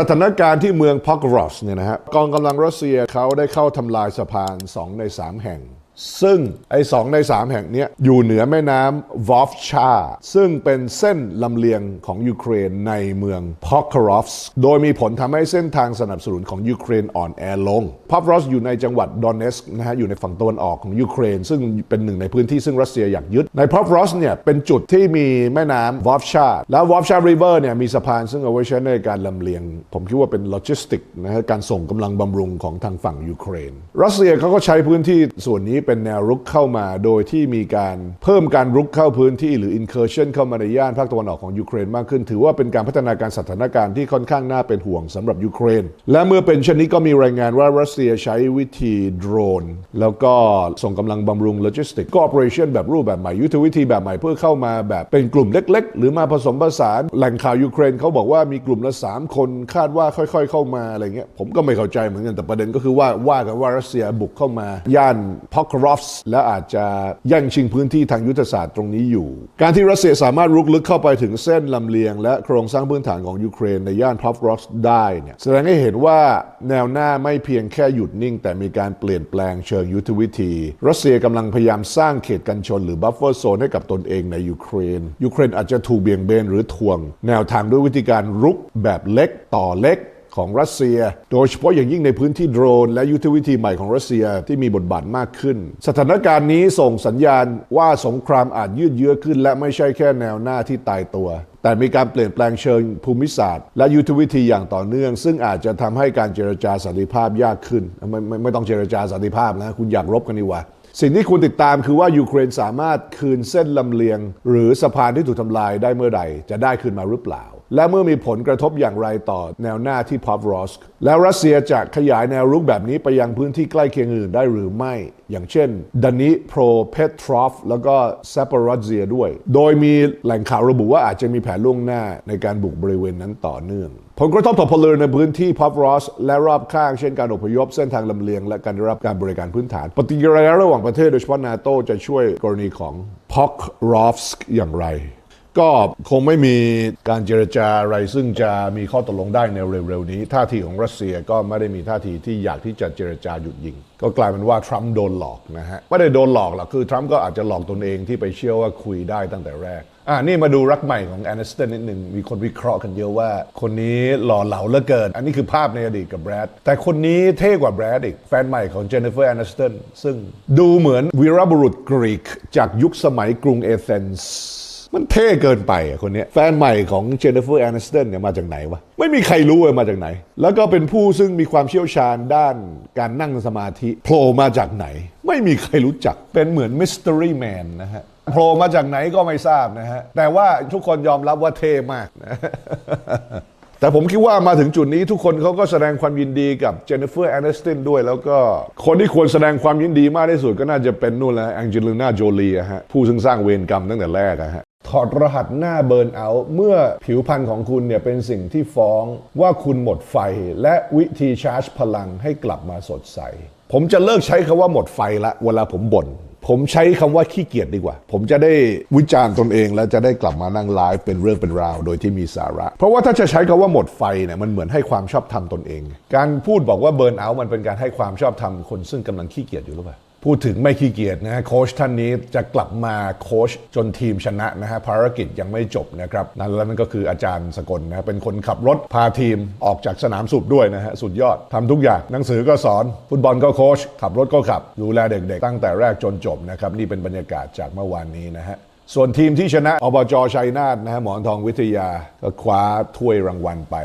สถานการณ์ที่เมืองพอกรอสเนี่ยนะฮะกองกำลังรัสเซียเขาได้เข้าทำลายสะพาน 2 ใน 3 แห่ง ซึ่งไอ้สองใน 3 แห่งนี้อยู่เหนือแม่น้ำวอฟชา ซึ่งเป็นเส้นลำเลียงของยูเครนในเมืองพอกรอฟส์โดยมีผลทำให้เส้นทางสนับสนุนของยูเครนอ่อนแอลงพอกรอฟส์อยู่ในจังหวัดดอนเนสนะฮะอยู่ในฝั่งตะวันออกของยูเครน ซึ่งเป็นหนึ่งในพื้นที่ซึ่งรัสเซียอยากยึด ในพอกรอฟส์เนี่ยเป็นจุดที่มีแม่น้ำวอฟชา แล้ววอฟชาริเวอร์เนี่ยมีสะพานซึ่งเอาไว้ใช้ในการลำเลียง ผมคิดว่าเป็นโลจิสติกนะฮะการส่งกำลังบำรุงของทางฝั่งยูเครน รัสเซียเขาก็ใช้พื้นที่ส่วนนี้เป็นแนวรุกเข้ามาโดยที่มีการเพิ่มการรุกเข้าพื้นที่หรือ incursion เข้ามาในย่านภาคตะวันออกของยูเครนมากขึ้น ถือว่าเป็นการพัฒนาการสถานการณ์ที่ค่อนข้างน่าเป็นห่วงสำหรับยูเครน และเมื่อเป็นเช่นนี้ก็มีรายงานว่ารัสเซียใช้วิธีโดรน แล้วก็ส่งกำลังบำรุงโลจิสติกก็ operation แบบรูปแบบใหม่ยุทธวิธีแบบใหม่เพื่อเข้ามาแบบเป็นกลุ่มเล็ก ๆ หรือมาผสมผสานแหล่งข่าวยูเครนเขาบอกว่ามีกลุ่มละ3คนคาดว่าค่อยๆ เข้ามาอะไรเงี้ยผมก็ไม่เข้าใจเหมือนกันแต่ประเด็นก็คือว่าว่ากันว่ารัสเซียบุกเข้ามาย่านพอกรอฟส์และอาจจะแย่งชิงพื้นที่ทางยุทธศาสตร์ตรงนี้อยู่ การที่รัสเซียสามารถรุกลึกเข้าไปถึงเส้นลำเลียง และโครงสร้างพื้นฐานของยูเครนในย่านพอกรอฟส์ได้เนี่ยแสดงให้เห็นว่าแนวหน้าไม่เพียงแค่หยุดนิ่ง แต่มีการเปลี่ยนแปลงเชิงยุทธวิธี รัสเซียกำลังพยายามสร้างเขตกันชนหรือบัฟเฟอร์โซนให้กับตนเองในยูเครน ยูเครนอาจจะถูกเบี่ยงเบนหรือทวง แนวทางด้วยวิธีการรุกแบบเล็กต่อเล็ก ของรัสเซีย โดยเฉพาะอย่างยิ่งในพื้นที่โดรน และยุทธวิธีใหม่ของรัสเซียที่มีบทบาทมากขึ้น สถานการณ์นี้ส่งสัญญาณว่าสงครามอาจยืดเยื้อขึ้น และไม่ใช่แค่แนวหน้าที่ตายตัว แต่มีการเปลี่ยนแปลงเชิงภูมิศาสตร์ และยุทธวิธีอย่างต่อเนื่อง ซึ่งอาจจะทำให้การเจรจาสันติภาพยากขึ้นไม่ไม่ไม่ต้องเจรจาสันติภาพนะคุณอยากรบกันดีกว่าสิ่งที่คุณติดตามคือว่ายูเครนสามารถคืนเส้นลำเลียง หรือสะพานที่ถูกทำลายได้เมื่อใดจะได้คืนมาหรือเปล่า และเมื่อมีผลกระทบอย่างไรต่อแนวหน้าที่พอฟรอสก์แล้วรัสเซียจะขยายแนวรุกแบบนี้ไปยังพื้นที่ใกล้เคียงอื่นได้หรือไม่ อย่างเช่นดานิโปรเพตรอฟแล้วก็ซาปอรอเซียด้วย โดยมีแหล่งข่าวระบุว่าอาจจะมีแผนล่วงหน้าในการบุกบริเวณนั้นต่อเนื่อง ผลกระทบต่อพลเรือนในพื้นที่พอฟรอสและรอบข้างเช่นการอพยพเส้นทางลำเลียง และการได้รับการบริการพื้นฐาน ปฏิกิริยาระหว่างประเทศโดยเฉพาะนาโตจะช่วยกรณีของพอกรอฟสกอย่างไร ก็คงไม่มีการเจรจาอะไร ซึ่งจะมีข้อตกลงได้ในเร็วๆนี้ ท่าทีของรัสเซียก็ไม่ได้มีท่าทีที่อยากที่จะเจรจาหยุดยิง ก็กลายเป็นว่าทรัมป์โดนหลอกนะฮะไม่ได้โดนหลอกหรอกคือทรัมป์ก็อาจจะหลอกตนเองที่ไปเชื่อว่าคุยได้ตั้งแต่แรกอ่านี่มาดูรักใหม่ของแอนนิสตันนิดหนึ่งมีคนวิเคราะห์กันเยอะว่า คนนี้หล่อเหลาเหลือเกิน อันนี้คือภาพในอดีตกับแบรดแต่คนนี้เท่กว่าแบรดอีก แฟนใหม่ของเจนนิเฟอร์แอนนิสตันซึ่งดูเหมือนวีรบุรุษกรีกจากยุคสมัยกรุงเอเธนส์ มันเท่เกินไปอะคนนี้แฟนใหม่ของเจนนิเฟอร์แอนสตันเนี่ยมาจากไหนวะ ไม่มีใครรู้เลยมาจากไหน แล้วก็เป็นผู้ซึ่งมีความเชี่ยวชาญด้านการนั่งสมาธิโผล่มาจากไหน ไม่มีใครรู้จักเป็นเหมือนมิส t ต r y แมนนะฮะโผล่มาจากไหนก็ไม่ทราบนะฮะ แต่ว่าทุกคนยอมรับว่าเท่มากนะแต่ผมคิดว่ามาถึงจุดนี้ทุกคนเขาก็แสดงความยินดีกับเจนนิเฟอร์แอน s สตินด้วย แล้วก็คนที่ควรแสดงความยินดีมากที่สุดก็น่าจะเป็นนู่นแหละแองเจลิน่าโจลีอะฮะผู้ซึ่งสร้างเวรกรรมตั้งแต่แรกอะฮะ ถอดรหัสหน้าเบิร์นเอาท์เมื่อผิวพรรณของคุณเนี่ยเป็นสิ่งที่ฟ้องว่าคุณหมดไฟ และวิธีชาร์จพลังให้กลับมาสดใส ผมจะเลิกใช้คำว่าหมดไฟละเวลาผมบ่นผมใช้คำว่าขี้เกียจดีกว่า ผมจะได้วิจารณ์ตนเองแล้วจะได้กลับมานั่งไลฟ์เป็นเรื่องเป็นราวโดยที่มีสาระ เพราะว่าถ้าจะใช้คำว่าหมดไฟเนี่ยมันเหมือนให้ความชอบธรรมตนเอง การพูดบอกว่าเบิร์นเอาท์มันเป็นการให้ความชอบธรรมคนซึ่งกำลังขี้เกียจอยู่หรือเปล่า พูดถึงไม่ขี้เกียจนะฮะโค้ชท่านนี้จะกลับมาโค้ชจนทีมชนะนะฮะภารกิจยังไม่จบนะครับนั่นแล้วนั่นก็คืออาจารย์สกลนะเป็นคนขับรถพาทีมออกจากสนามสุบด้วยนะฮะสุดยอดทำทุกอย่าง หนังสือก็สอน ฟุตบอลก็โค้ชขับรถก็ขับ ดูแลเด็กๆ ตั้งแต่แรกจนจบนะครับนี่เป็นบรรยากาศจากเมื่อวานนี้นะฮะส่วนทีมที่ชนะอบจชัยนาทนะฮะหมอนทองวิทยาก็คว้าถ้วยรางวัลไป